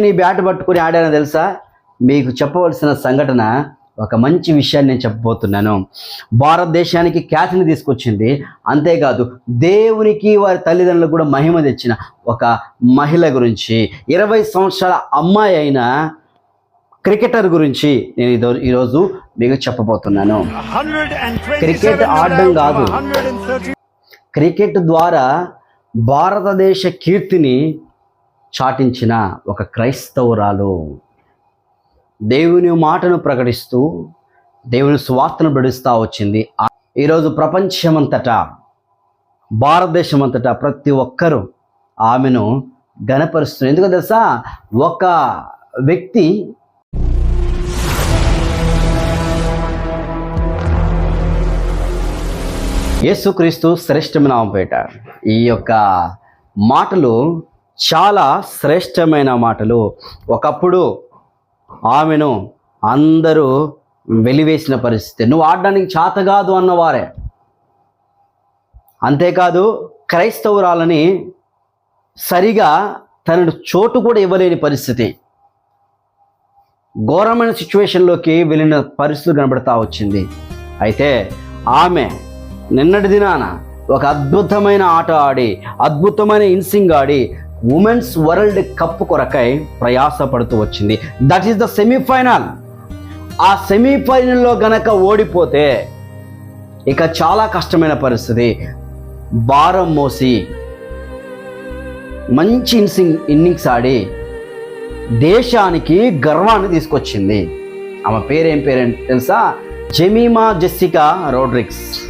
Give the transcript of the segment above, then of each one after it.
నీ బ్యాట్ పట్టుకుని ఆడానో తెలుసా? మీకు చెప్పవలసిన సంఘటన ఒక మంచి విషయాన్ని నేను చెప్పబోతున్నాను. భారతదేశానికి ఖ్యాతిని తీసుకొచ్చింది అంతేకాదు దేవునికి వారి తల్లిదండ్రులకు కూడా మహిమ తెచ్చిన ఒక మహిళ గురించి ఇరవై సంవత్సరాల అమ్మాయి అయిన క్రికెటర్ గురించి నేను ఈరోజు మీకు చెప్పబోతున్నాను. క్రికెట్ ఆడడం కాదు. క్రికెట్ ద్వారా భారతదేశ కీర్తిని చాటించిన ఒక క్రైస్తవురాలు. దేవుని మాటను ప్రకటిస్తూ దేవుని స్వార్థను ప్రకటిస్తూ వచ్చింది. ఈరోజు ప్రపంచమంతటా భారతదేశం అంతటా ప్రతి ఒక్కరూ ఆమెను గణపరుస్తున్నారు ఎందుకు తెలుసా? ఒక వ్యక్తి యేసుక్రీస్తు శ్రేష్టమైన నామపేట ఈ యొక్క మాటలు చాలా శ్రేష్టమైన మాటలు. ఒకప్పుడు ఆమెను అందరూ వెలివేసిన పరిస్థితి. నువ్వు ఆడడానికి చేత కాదు అన్నవారే. అంతేకాదు క్రైస్తవురాలని సరిగా తనను చోటు కూడా ఇవ్వలేని పరిస్థితి. ఘోరమైన సిచ్యువేషన్లోకి వెళ్ళిన పరిస్థితి కనబడతా వచ్చింది. అయితే ఆమె నిన్నటి దినాన ఒక అద్భుతమైన ఆట ఆడి అద్భుతమైన ఇన్సింగ్ ఆడి ఉమెన్స్ వరల్డ్ కప్ కొరకై ప్రయాసపడుతూ వచ్చింది. దట్ ఈస్ ద సెమీఫైనల్ ఆ సెమీఫైనల్లో గనక ఓడిపోతే ఇక చాలా కష్టమైన పరిస్థితి. భారం మోసి మంచి ఇన్సింగ్ ఇన్నింగ్స్ ఆడి దేశానికి గర్వాన్ని తీసుకొచ్చింది. ఆమె పేరేం పేరేంటి తెలుసా? Jemimah Jessica Rodrigues.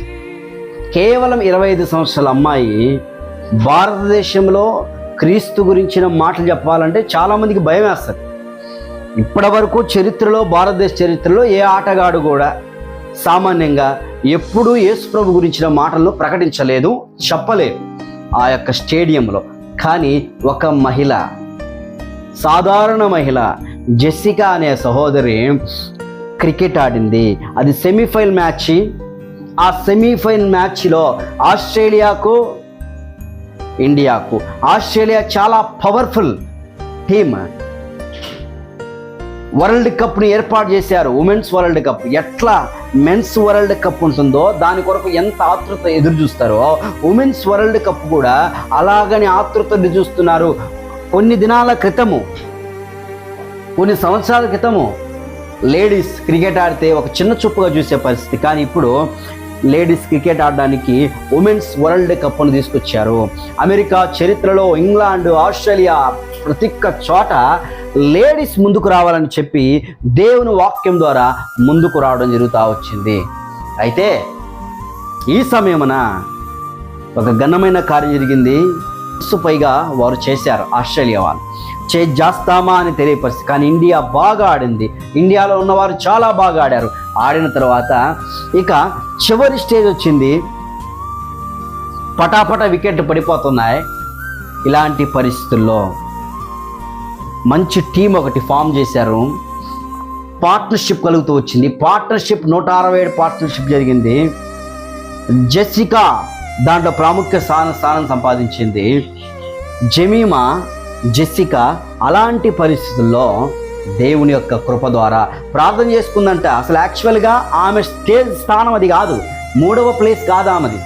కేవలం ఇరవై ఐదు సంవత్సరాల అమ్మాయి భారతదేశంలో క్రీస్తు గురించిన మాటలు చెప్పాలంటే చాలామందికి భయం వేస్తుంది. ఇప్పటి వరకు చరిత్రలో భారతదేశ చరిత్రలో ఏ ఆటగాడు కూడా సామాన్యంగా ఎప్పుడూ యేసుప్రభు గురించిన మాటలను ప్రకటించలేదు చెప్పలేదు ఆ యొక్క స్టేడియంలో. కానీ ఒక మహిళ సాధారణ మహిళ జెస్సికా అనే సహోదరి క్రికెట్ ఆడింది. అది సెమీఫైనల్ మ్యాచ్. ఆ సెమీఫైనల్ మ్యాచ్లో ఆస్ట్రేలియాకు ఇండియాకు. ఆస్ట్రేలియా చాలా పవర్ఫుల్ టీమ్. వరల్డ్ కప్ని ఏర్పాటు చేశారు. Women's world cup. ఎట్లా మెన్స్ వరల్డ్ కప్ ఉంటుందో దాని కొరకు ఎంత ఆతృత ఎదురు చూస్తారో ఉమెన్స్ వరల్డ్ కప్ కూడా అలాగని ఆతృత ఎదురు చూస్తున్నారు. కొన్ని దినాల క్రితము కొన్ని సంవత్సరాల క్రితము లేడీస్ క్రికెట్ ఆడితే ఒక చిన్న చూపుగా చూసే పరిస్థితి. కానీ ఇప్పుడు లేడీస్ క్రికెట్ ఆడడానికి ఉమెన్స్ వరల్డ్ కప్ను తీసుకొచ్చారు. అమెరికా చరిత్రలో ఇంగ్లాండ్ ఆస్ట్రేలియా ప్రతి ఒక్క చోట లేడీస్ ముందుకు రావాలని చెప్పి దేవుని వాక్యం ద్వారా ముందుకు రావడం జరుగుతూ వచ్చింది. అయితే ఈ సమయమున ఒక ఘనమైన కార్యం జరిగింది. పైగా వారు చేశారు ఆస్ట్రేలియా వాళ్ళు. చే చేస్తామా అని తెలియపరిచి కానీ ఇండియా బాగా ఆడింది. ఇండియాలో ఉన్నవారు చాలా బాగా ఆడారు. ఆడిన తర్వాత ఇక చివరి స్టేజ్ వచ్చింది. పటాపట వికెట్ పడిపోతున్నాయి. ఇలాంటి పరిస్థితుల్లో మంచి టీం ఒకటి ఫామ్ చేశారు. పార్ట్నర్షిప్ కలుగుతూ వచ్చింది. పార్ట్నర్షిప్ నూట అరవై ఏడు పార్ట్నర్షిప్ జరిగింది. జెసికా దాంట్లో ప్రాముఖ్య స్థానం స్థానం సంపాదించింది. జమీమా జెసికా అలాంటి పరిస్థితుల్లో దేవుని యొక్క కృప ద్వారా ప్రార్థన చేసుకుందంట. అసలు యాక్చువల్గా ఆమె స్టేజ్ స్థానం అది కాదు. మూడవ ప్లేస్ కాదు ఆమెది.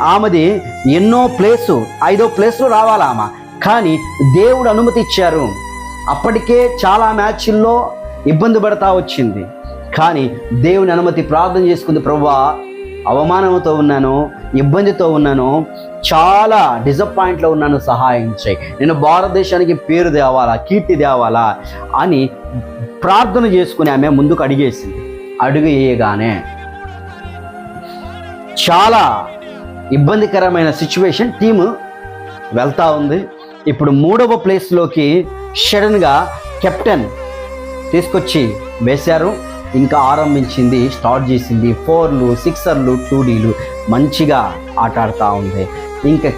ఆమెది ఎన్నో ప్లేసు ఐదో ప్లేస్లో రావాలి ఆమె. కానీ దేవుడు అనుమతి ఇచ్చారు. అప్పటికే చాలా మ్యాచ్ల్లో ఇబ్బంది పడతా వచ్చింది. కానీ దేవుని అనుమతి ప్రార్థన చేసుకుంది. ప్రభా అవమానంతో ఉన్నాను ఇబ్బందితో ఉన్నాను చాలా డిసప్పాయింట్లో ఉన్నాను సహాయం చేయి. నేను భారతదేశానికి పేరు తేవాలా కీర్తి తేవాలా అని ప్రార్థన చేసుకుని ఆమె ముందుకు అడిగేసింది. అడుగు వేయగానే చాలా ఇబ్బందికరమైన సిచ్యువేషన్ టీము వెళ్తా ఉంది. ఇప్పుడు మూడవ ప్లేస్లోకి సడన్గా కెప్టెన్ తీసుకొచ్చి వేశారు. ఇంకా ఆరంభించింది స్టార్ట్ చేసింది ఫోర్లు సిక్సర్లు టూ డీలు మంచిగా ఆట ఆడుతూ ఉంది. ఇంకా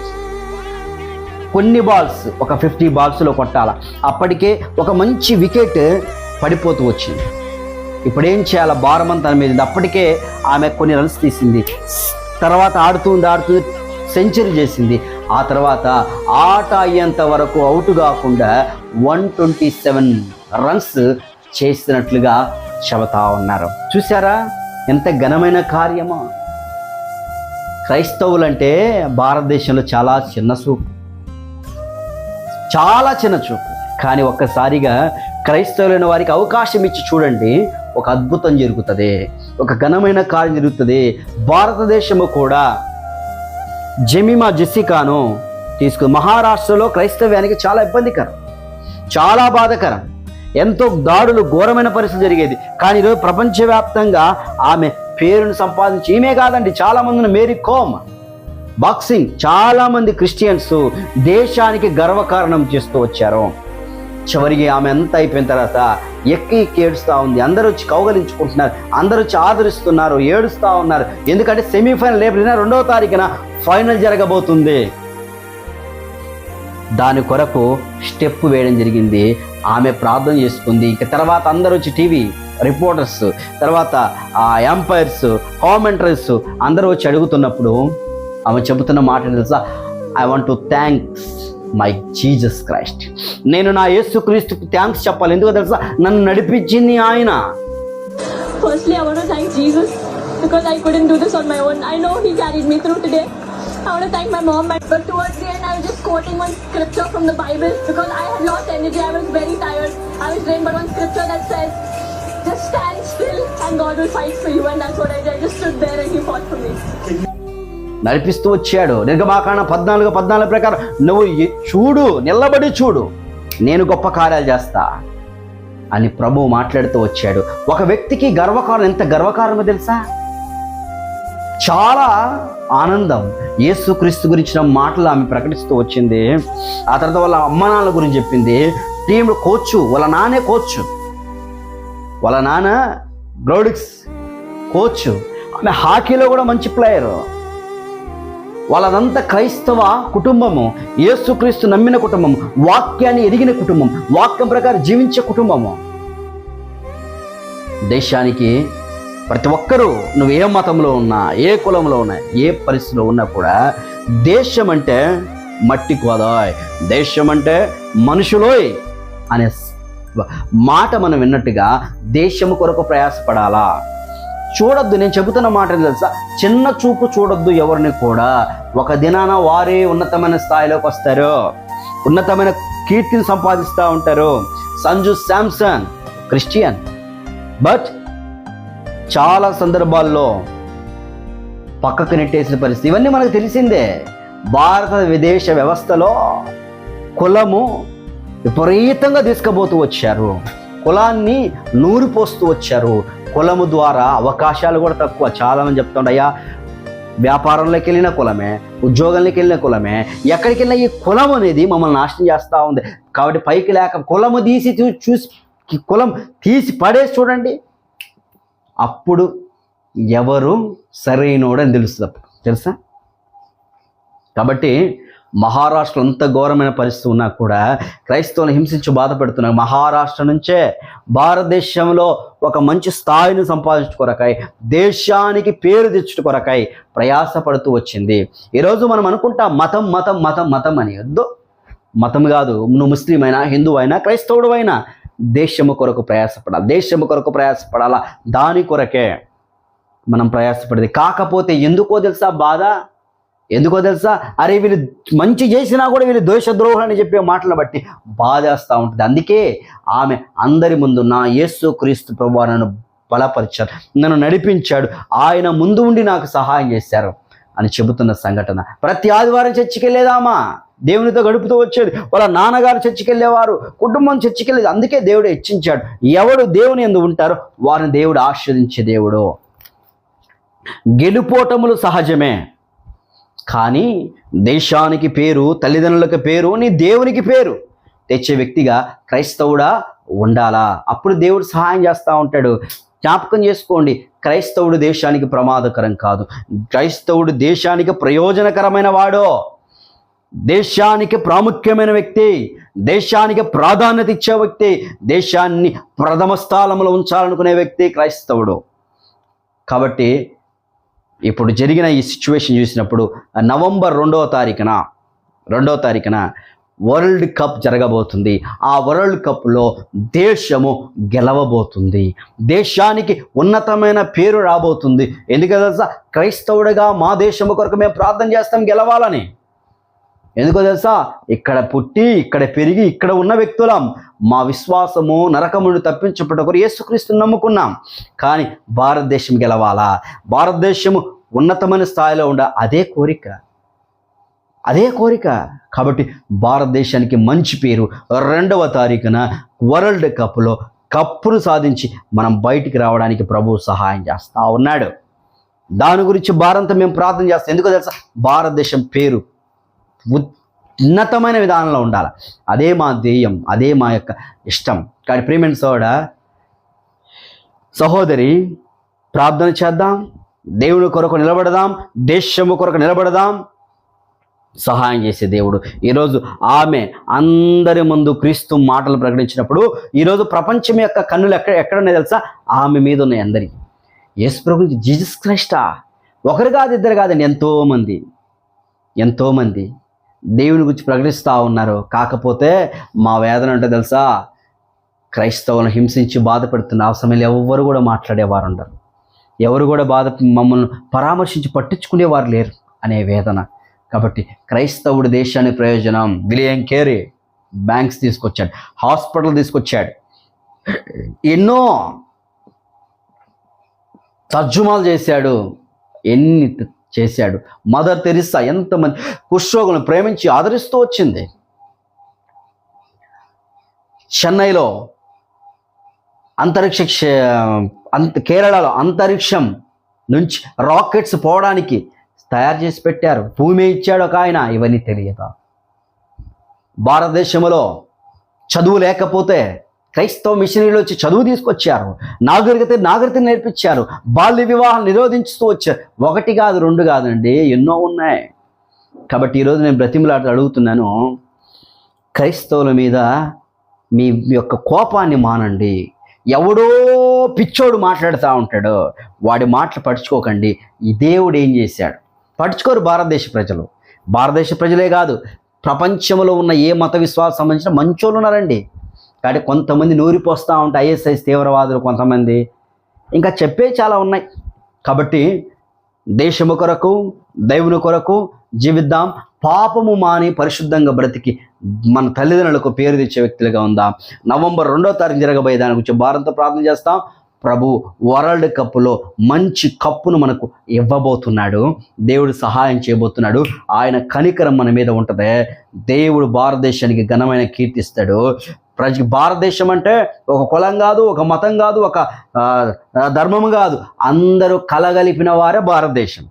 కొన్ని బాల్స్ ఒక ఫిఫ్టీ బాల్స్లో కొట్టాల. అప్పటికే ఒక మంచి వికెట్ పడిపోతూ వచ్చింది. ఇప్పుడు ఏం చేయాలి? భారం అంతా మీద ఉంది. అప్పటికే ఆమె కొన్ని రన్స్ తీసింది. తర్వాత ఆడుతుంది ఆడుతుంది సెంచరీ చేసింది. ఆ తర్వాత ఆట అయ్యేంత వరకు అవుట్ కాకుండా వన్ ట్వంటీ సెవెన్ రన్స్ చేసినట్లుగా చెబుతా ఉన్నారు. చూసారా ఎంత ఘనమైన కార్యమో? క్రైస్తవులంటే భారతదేశంలో చాలా చిన్న చూపు. చాలా చిన్న చూపు. కానీ ఒక్కసారిగా క్రైస్తవులైన వారికి అవకాశం ఇచ్చి చూడండి ఒక అద్భుతం జరుగుతుంది. ఒక ఘనమైన కార్యం జరుగుతుంది. భారతదేశము కూడా జెమిమా జెసికాను తీసుకు మహారాష్ట్రలో క్రైస్తవ్యానికి చాలా ఇబ్బందికరం. చాలా బాధకరం. ఎంతో దాడులు ఘోరమైన పరిస్థితి జరిగేది. కానీ ఈరోజు ప్రపంచవ్యాప్తంగా ఆమె పేరును సంపాదించి ఈమె కాదండి చాలా మందిని మేరీ కోమ్. బాక్సింగ్. చాలా మంది క్రిస్టియన్స్ దేశానికి గర్వకారణం చేస్తూ వచ్చారు. చివరికి ఆమె అంత అయిపోయిన తర్వాత ఎక్కి ఎక్కి ఏడుస్తూ ఉంది. అందరూ వచ్చి కౌగలించుకుంటున్నారు. అందరూ వచ్చి ఆదరిస్తున్నారు. ఏడుస్తూ ఉన్నారు. ఎందుకంటే సెమీఫైనల్ రేపు రెండవ తారీఖున ఫైనల్ జరగబోతుంది. దాని కొరకు స్టెప్ వేయడం జరిగింది. ఆమె ప్రార్థన చేసుకుంది. ఇక తర్వాత అందరూ వచ్చి టీవీ రిపోర్టర్స్ తర్వాత ఆ ఎంపైర్స్ కామెంటరీస్ అందరూ వచ్చి అడుగుతున్నప్పుడు ఆమె చెబుతున్న మాట తెలుసా I want to thanks my Jesus Christ నేను నా యేసుక్రీస్తుకి థ్యాంక్స్ చెప్పాలి ఎందుకో తెలుసా నన్ను నడిపించింది ఆయన Firstly, I want to thank Jesus because I couldn't do this on my own. I know He carried me through. I want to thank my mom, but towards the end, I was just quoting one scripture from the Bible because I had lost energy. I was very tired. I was drained, but one scripture that says, "Just stand still, and God will fight for you." And that's what I did. I just stood there, and He fought for me. నడిపిస్తూ వచ్చాడు. నిర్గమాకాండ పద్నాలుగు పద్నాలుగు ప్రకారం నువ్వు చూడు నిలబడి చూడు. నేను గొప్ప కార్యాలు చేస్తా. అని ప్రభు మాట్లాడుతూ వచ్చాడు. ఒక వ్యక్తికి గర్వకారం ఎంత గర్వకారమో తెలుసా? చాలా ఆనందం. యేసుక్రీస్తు గురించిన మాటలు ఆమె ప్రకటిస్తూ వచ్చింది. ఆ తర్వాత వాళ్ళ అమ్మ గురించి చెప్పింది. టీంలో కోచ్ వాళ్ళ నానే కోచ్. వాళ్ళ నాన్న గ్రౌడిక్స్ కోచ్ ఆమె హాకీలో కూడా మంచి ప్లేయర్ వాళ్ళదంతా క్రైస్తవ కుటుంబము యేసుక్రీస్తు నమ్మిన కుటుంబం వాక్యాన్ని ఎరిగిన కుటుంబం వాక్యం ప్రకారం జీవించే కుటుంబము. దేశానికి ప్రతి ఒక్కరూ నువ్వు ఏ మతంలో ఉన్నా ఏ కులంలో ఉన్నా ఏ పరిస్థితిలో ఉన్నా కూడా దేశం అంటే మట్టి కోదాయ్ దేశం అంటే మనుషులోయ్ అనే మాట మనం విన్నట్టుగా దేశము కొరకు ప్రయాసపడాలా? చూడొద్దు నేను చెబుతున్న మాట తెలుసా? చిన్న చూపు చూడొద్దు ఎవరిని కూడా. ఒక దినాన వారే ఉన్నతమైన స్థాయిలోకి వస్తారు. ఉన్నతమైన కీర్తిని సంపాదిస్తూ ఉంటారు. సంజు శాంసన్ క్రిస్టియన్. బట్ చాలా సందర్భాల్లో పక్కకు నెట్టేసిన పరిస్థితి. ఇవన్నీ మనకు తెలిసిందే. భారత విదేశ వ్యవస్థలో కులము విపరీతంగా తీసుకుపోతూ వచ్చారు. కులాన్ని నూరిపోస్తూ వచ్చారు. కులము ద్వారా అవకాశాలు కూడా తక్కువ. చాలామంది చెప్తుండే వ్యాపారంలోకి వెళ్ళిన కులమే ఉద్యోగంలోకి వెళ్ళిన కులమే ఎక్కడికి వెళ్ళిన ఈ కులం అనేది మమ్మల్ని నాశనం చేస్తూ ఉంది. కాబట్టి పైకి లేక కులము తీసి చూసి కులం తీసి పడేసి చూడండి. అప్పుడు ఎవరు సరైనోడని తెలుస్తుంది తెలుసా? కాబట్టి మహారాష్ట్రలో అంత ఘోరమైన పరిస్థితి ఉన్నా కూడా క్రైస్తవులను హింసించి బాధపెడుతున్నారు మహారాష్ట్ర నుంచే భారతదేశంలో ఒక మంచి స్థాయిని సంపాదించు కొరకాయి దేశానికి పేరు తెచ్చుట కొరకాయి ప్రయాసపడుతూ వచ్చింది. ఈరోజు మనం అనుకుంటాం మతం మతం మతం మతం అని. వద్దు మతం కాదు. నువ్వు ముస్లిం అయినా హిందూ అయినా క్రైస్తవుడు అయినా దేశము కొరకు ప్రయాసపడాలి. దేశము కొరకు ప్రయాసపడాలా? దాని కొరకే మనం ప్రయాసపడేది. కాకపోతే ఎందుకో తెలుసా బాధ? ఎందుకో తెలుసా? అరే వీళ్ళు మంచి చేసినా కూడా వీళ్ళు ద్వేషద్రోహులు అని చెప్పే మాటలు బట్టి బాధేస్తూ ఉంటుంది. అందుకే ఆమె అందరి ముందు నా యేసు క్రీస్తు ప్రభు నన్ను బలపరిచాడు నన్ను నడిపించాడు ఆయన ముందు ఉండి నాకు సహాయం చేశారు అని చెబుతున్న సంఘటన. ప్రతి ఆదివారం చర్చికెళ్ళేదామా? దేవునితో గడుపుతూ వచ్చేది. వాళ్ళ నాన్నగారు చర్చికెళ్ళేవారు కుటుంబం చర్చికెళ్ళేది. అందుకే దేవుడు హెచ్చించాడు. ఎవడు దేవుని ఎందు ఉంటారో వారిని దేవుడు ఆస్వాదించే దేవుడు. గెలుపోటములు సహజమే. కానీ దేశానికి పేరు తల్లిదండ్రులకు పేరు నీ దేవునికి పేరు తెచ్చే వ్యక్తిగా క్రైస్తవుడా ఉండాలా? అప్పుడు దేవుడు సహాయం చేస్తూ ఉంటాడు. జ్ఞాపకం చేసుకోండి క్రైస్తవుడు దేశానికి ప్రమాదకరం కాదు. క్రైస్తవుడు దేశానికి ప్రయోజనకరమైన వాడో దేశానికి ప్రాముఖ్యమైన వ్యక్తి దేశానికి ప్రాధాన్యత ఇచ్చే వ్యక్తి దేశాన్ని ప్రథమ స్థానంలో ఉంచాలనుకునే వ్యక్తి క్రైస్తవుడు. కాబట్టి ఇప్పుడు జరిగిన ఈ సిచ్యువేషన్ చూసినప్పుడు నవంబర్ రెండవ తారీఖున రెండవ తారీఖున వరల్డ్ కప్ జరగబోతుంది. ఆ వరల్డ్ కప్లో దేశము గెలవబోతుంది. దేశానికి ఉన్నతమైన పేరు రాబోతుంది. ఎందుకంటే తెలుసా? క్రైస్తవుడిగా మా దేశము కొరకు మేము ప్రార్థన చేస్తాం గెలవాలని. ఎందుకో తెలుసా? ఇక్కడ పుట్టి ఇక్కడ పెరిగి ఇక్కడ ఉన్న వ్యక్తులం విశ్వాసము నరకమును తప్పించబడ్డ యేసుక్రీస్తుని నమ్ముకున్నాం. కానీ భారతదేశం గెలవాలా? భారతదేశము ఉన్నతమైన స్థాయిలో ఉండ? అదే కోరిక. అదే కోరిక. కాబట్టి భారతదేశానికి మంచి పేరు రెండవ తారీఖున వరల్డ్ కప్లో కప్పును సాధించి మనం బయటికి రావడానికి ప్రభువు సహాయం చేస్తూ ఉన్నాడు. దాని గురించి భారత మేము ప్రార్థన చేస్తాం. ఎందుకో తెలుసా? భారతదేశం పేరు ఉన్నతమైన విధానంలో ఉండాలి. అదే మా ధ్యేయం అదే మా యొక్క ఇష్టం. కానీ ప్రేమెంట్ సోడ సహోదరి ప్రార్థన చేద్దాం. దేవుని కొరకు నిలబడదాం. దేశము కొరకు నిలబడదాం. సహాయం చేసే దేవుడు. ఈరోజు ఆమె అందరి ముందు క్రీస్తు మాటలు ప్రకటించినప్పుడు ఈరోజు ప్రపంచం యొక్క కన్నులు ఎక్కడ ఎక్కడున్నాయి తెలుసా? ఆమె మీద ఉన్నాయి అందరికీ. యేసు ప్రభు జీజస్ క్రైస్టా. ఒకరు కాదు ఇద్దరు కాదండి ఎంతోమంది ఎంతోమంది దేవుని గురించి ప్రకటిస్తూ ఉన్నారు. కాకపోతే మా వేదన అంటే తెలుసా? క్రైస్తవులను హింసించి బాధపెడుతున్న ఆ సమయంలో ఎవరు కూడా మాట్లాడేవారు ఉండరు ఎవరు కూడా బాధ మమ్మల్ని పరామర్శించి పట్టించుకునేవారు లేరు అనే వేదన. కాబట్టి క్రైస్తవుడి దేశానికి ప్రయోజనం విలియం కేరీ బ్యాంక్స్ తీసుకొచ్చాడు హాస్పిటల్ తీసుకొచ్చాడు. ఎన్నో తర్జుమాలు చేశాడు. ఎన్ని చేశాడు. మదర్ తెరిసా ఎంతమంది కుష్ఠరోగులను ప్రేమించి ఆదరిస్తూ వచ్చింది. చెన్నైలో అంతరిక్ష అంత కేరళలో అంతరిక్షం నుంచి రాకెట్స్ పోవడానికి తయారు చేసి పెట్టారు. భూమి ఇచ్చాడు ఒక ఆయన ఇవన్నీ తెలియదా భారతదేశంలో చదువు లేకపోతే క్రైస్తవ మిషనరీలో వచ్చి చదువు తీసుకొచ్చారు. నాగరికత నాగరికత నేర్పించారు. బాల్య వివాహం నిరోధించుతూ వచ్చారు. ఒకటి కాదు రెండు కాదండి ఎన్నో ఉన్నాయి. కాబట్టి ఈరోజు నేను బ్రతిమలాట అడుగుతున్నాను క్రైస్తవుల మీద మీ యొక్క కోపాన్ని మానండి. ఎవడో పిచ్చోడు మాట్లాడుతూ ఉంటాడు. వాడి మాటలు పడుచుకోకండి ఈ దేవుడు ఏం చేశాడు? పట్టుకోరు భారతదేశ ప్రజలు. భారతదేశ ప్రజలే కాదు ప్రపంచంలో ఉన్న ఏ మత విశ్వాసం సంబంధించిన మంచోళ్ళు ఉన్నారండి. కానీ కొంతమంది నూరిపోస్తూ ఉంటే ఐఎస్ఐస్ తీవ్రవాదులు కొంతమంది. ఇంకా చెప్పే చాలా ఉన్నాయి. కాబట్టి దేశము కొరకు దైవుని కొరకు జీవిద్దాం. పాపము మాని పరిశుద్ధంగా బ్రతికి మన తల్లిదండ్రులకు పేరు తెచ్చే వ్యక్తులుగా ఉందాం. నవంబర్ రెండో తారీఖు జరగబోయే దాని గురించి భారత ప్రార్థన చేస్తాం. ప్రభు వరల్డ్ కప్లో మంచి కప్పును మనకు ఇవ్వబోతున్నాడు. దేవుడు సహాయం చేయబోతున్నాడు. ఆయన కనికరం మన మీద ఉంటుంది. దేవుడు భారతదేశానికి ఘనమైన కీర్తిస్తాడు. ప్రజ భారతదేశం అంటే ఒక కులం కాదు ఒక మతం కాదు ఒక ధర్మం కాదు. అందరూ కలగలిపిన వారే భారతదేశం.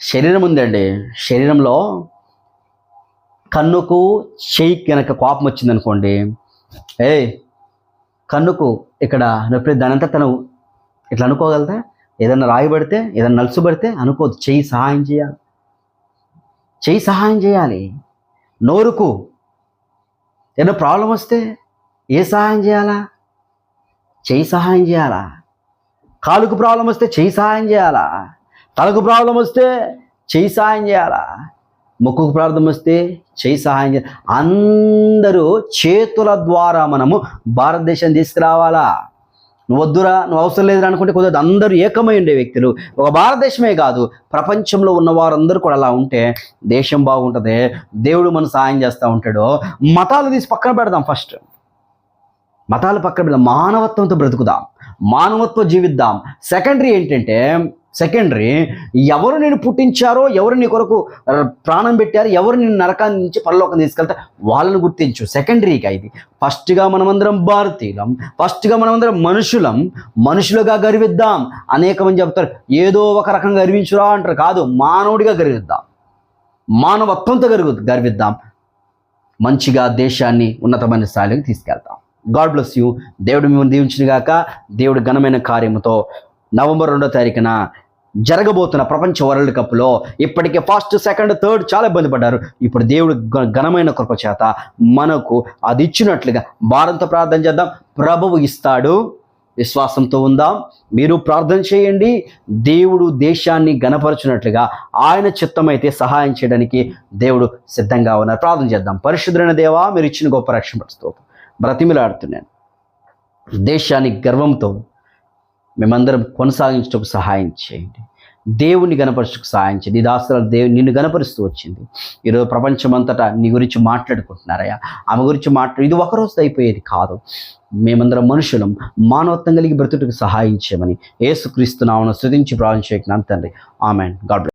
శరీరం ఉందండి. శరీరంలో కన్నుకు చెయ్యి కనుక కోపం వచ్చిందనుకోండి. ఏ కన్నుకు ఇక్కడ నొప్పి దానంతా తను ఇట్లా అనుకోగలదా? ఏదన్నా రాయబడితే ఏదన్నా నలుసుబడితే అనుకోదు చెయ్యి సహాయం చేయాలి. చెయ్యి సహాయం చేయాలి. నోరుకు ఏదైనా ప్రాబ్లం వస్తే ఏ సహాయం చేయాలా? చేయి సహాయం చేయాలా? కాలుకు ప్రాబ్లం వస్తే చేయి సహాయం చేయాలా? తలకు ప్రాబ్లం వస్తే చేయి సహాయం చేయాలా? ముక్కుకు ప్రాబ్లం వస్తే చేయి సహాయం చేయాలి? అందరూ చేతుల ద్వారా మనము భారతదేశం తీసుకురావాలా? నువ్వు వద్దురా నువ్వు అవసరం లేదురా అనుకుంటే కుదరదు. అందరూ ఏకమై ఉండే వ్యక్తులు. ఒక భారతదేశమే కాదు ప్రపంచంలో ఉన్న వారందరూ కూడా అలా ఉంటే దేశం బాగుంటుంది దేవుడు మన సాయం చేస్తూ ఉంటాడు మతాలు తీసి పక్కన పెడదాం ఫస్ట్. మతాలు పక్కన పెడదాం మానవత్వంతో బ్రతుకుదాం మానవత్వం జీవిద్దాం. సెకండరీ ఏంటంటే సెకండరీ ఎవరు నేను పుట్టించారో ఎవరు నీ కొరకు ప్రాణం పెట్టారు ఎవరు నేను నరకాన్ని నుంచి పరలోకం తీసుకెళ్తా వాళ్ళని గుర్తించు. సెకండరీగా ఇది. ఫస్ట్గా మనమందరం భారతీయులం. ఫస్ట్గా మనమందరం మనుషులం. మనుషులుగా గర్విద్దాం. అనేక మంది చెప్తారు ఏదో ఒక రకంగా గర్వించురా అంటారు. కాదు మానవుడిగా గర్విద్దాం. మానవత్వంతో గర్వి గర్విద్దాం. మంచిగా దేశాన్ని ఉన్నతమైన స్థాయిలోకి తీసుకెళ్తాం. గాడ్ బ్లెస్ యూ దేవుడు మిమ్మల్ని దీవించిన గాక దేవుడు ఘనమైన కార్యముతో నవంబర్ రెండో తారీఖున జరగబోతున్న ప్రపంచ వరల్డ్ కప్లో ఇప్పటికే ఫస్ట్ సెకండ్ థర్డ్ చాలా ఇబ్బంది పడ్డారు. ఇప్పుడు దేవుడు ఘనమైన కృప చేత మనకు అది ఇచ్చినట్లుగా భారత ప్రార్థన చేద్దాం. ప్రభువు ఇస్తాడు. విశ్వాసంతో ఉందాం. మీరు ప్రార్థన చేయండి. దేవుడు దేశాన్ని గణపరచున్నట్లుగా ఆయన చిత్తమైతే సహాయం చేయడానికి దేవుడు సిద్ధంగా ఉన్నారు. ప్రార్థన చేద్దాం. పరిశుద్ధమైన దేవా మీరు ఇచ్చిన గొప్ప రక్షణ పడుతూ బ్రతిమిలాడుతున్నాను. దేశాన్ని గర్వంతో మేమందరం కొనసాగించటకు సహాయం చేయండి. దేవుని గణపరచుకు సహాయం చేయండి. ఈ దాసరాలు దేవుని నిన్ను గణపరుస్తూ వచ్చింది. ఈరోజు ప్రపంచమంతటా నీ గురించి మాట్లాడుకుంటున్నారయ్యా. ఆమె గురించి మాట్లాడు ఇది ఒక రోజు అయిపోయేది కాదు. మేమందరం మనుషులం. మానవత్వం కలిగి బ్రతుటకు సహాయం చేయమని ఏసుక్రీస్తు నామను స్థుతించి ప్రార్థన చేయకుండా తండ్రి. ఆమెన్. గాడ్